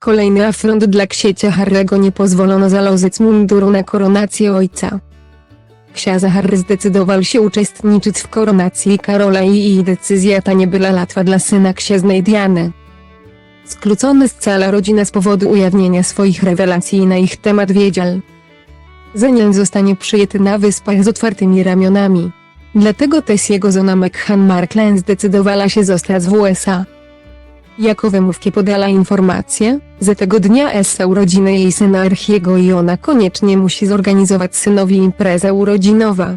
Kolejny afront dla księcia Harry'ego nie pozwolono założyć munduru na koronację ojca. Książę Harry zdecydował się uczestniczyć w koronacji Karola i jej decyzja ta nie była łatwa dla syna księżnej Diany. Skrócony z cala rodzina z powodu ujawnienia swoich rewelacji na ich temat wiedział. Zeniel zostanie przyjęty na wyspach z otwartymi ramionami. Dlatego też jego żona Meghan Markle zdecydowała się zostać w USA. Jako wymówkę podała informację, że tego dnia jest urodziny jej syna Archiego i ona koniecznie musi zorganizować synowi imprezę urodzinowa.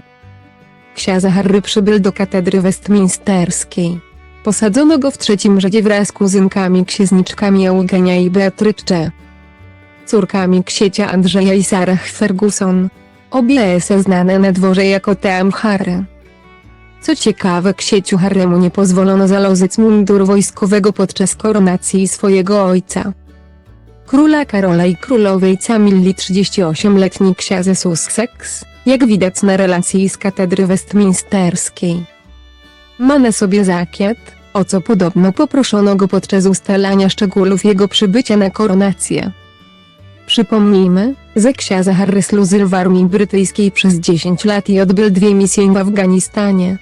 Książę Harry przybył do katedry westminsterskiej. Posadzono go w trzecim rzadzie wraz z kuzynkami księżniczkami Eugenia i Beatrycze. Córkami księcia Andrzeja i Sarah Ferguson. Obie są znane na dworze jako Team Harry. Co ciekawe księciu Harremu nie pozwolono założyć mundur wojskowego podczas koronacji swojego ojca. Króla Karola i królowej Camilli 38-letni książę Sussex, jak widać na relacji z katedry westminsterskiej. Ma na sobie zakiet, o co podobno poproszono go podczas ustalania szczegółów jego przybycia na koronację. Przypomnijmy, że książę Harry służył w armii brytyjskiej przez 10 lat i odbył dwie misje w Afganistanie.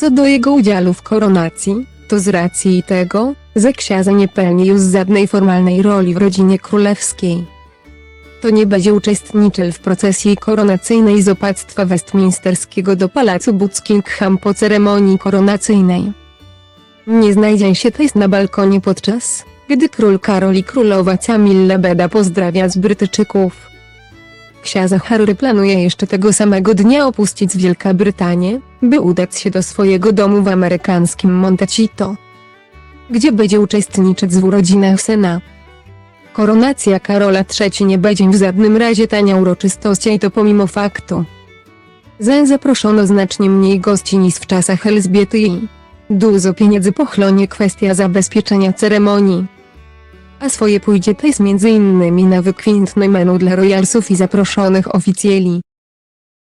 Co do jego udziału w koronacji, to z racji tego, że książę nie pełni już żadnej formalnej roli w rodzinie królewskiej. To nie będzie uczestniczył w procesji koronacyjnej z opactwa westminsterskiego do pałacu Buckingham po ceremonii koronacyjnej. Nie znajdzie się też na balkonie podczas, gdy król Karol i królowa Camilla Beda pozdrawia z Brytyjczyków. Książę Harry planuje jeszcze tego samego dnia opuścić Wielką Brytanię, by udać się do swojego domu w amerykańskim Montecito, gdzie będzie uczestniczyć w urodzinach syna. Koronacja Karola III nie będzie w żadnym razie tania uroczystość i to pomimo faktu, że zaproszono znacznie mniej gości niż w czasach Elżbiety i dużo pieniędzy pochłonie kwestia zabezpieczenia ceremonii a swoje pójdzie też między innymi na wykwintne menu dla royalsów i zaproszonych oficjeli.